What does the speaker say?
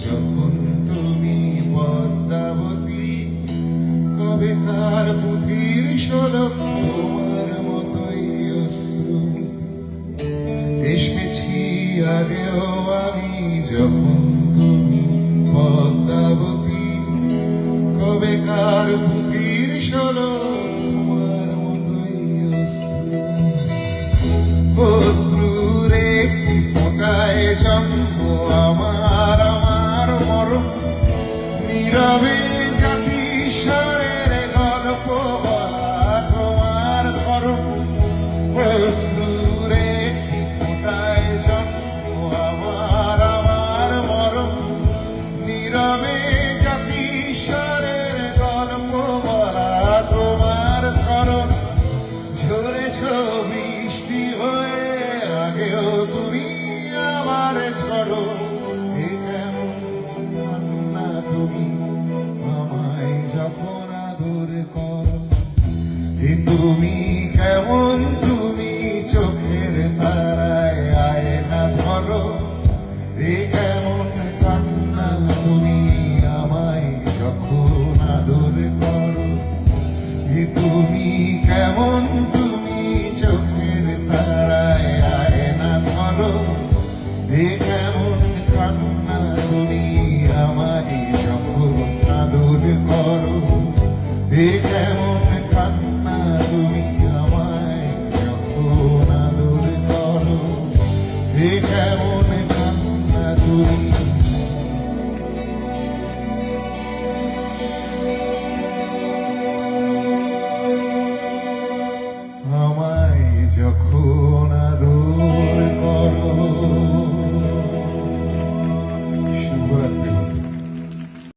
যখন তুমি পদ্মাবতী কবেকার পুঁথির সলম্ব We. এ কেমন কান্না তুমি আমায় যখন আদর করো এ কেমন কান্না তুমি আমায় যখন